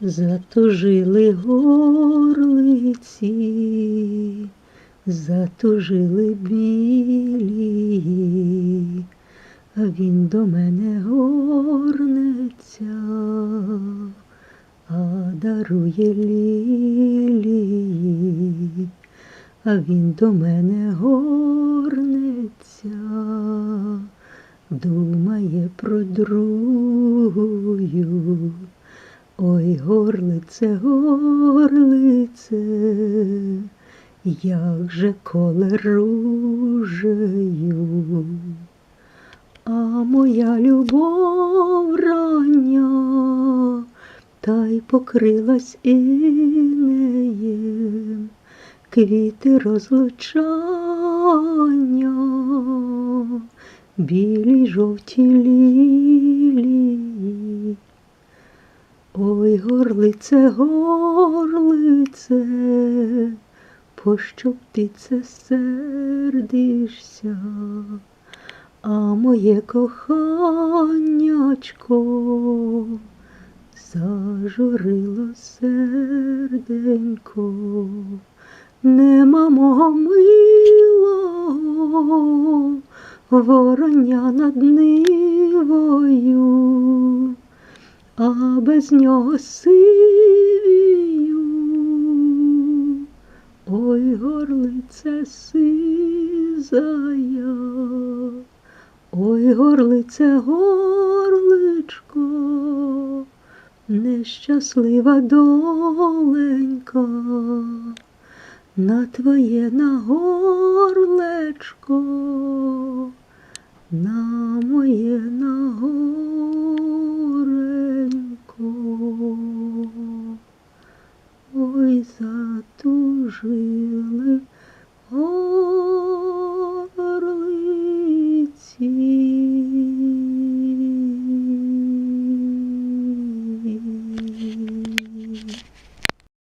Затужили горлиці, затужили білі, а він до мене горнеться, а дарує лілії, а він до мене горнеться, думає про другую. Ой, горлице, горлице, як же коле ружею, а моя любов рання, та й покрилась інеєм, квіти розлучання, білі жовті лілії. Ой, горлице, горлице, пощо ти це сердишся, а моє коханячко зажурило серденько, нема мого милого, вороня над нивою а без нього сивію. Ой, горлице сизая, ой, горлице, горличко, нещаслива доленька, на твоє на затужили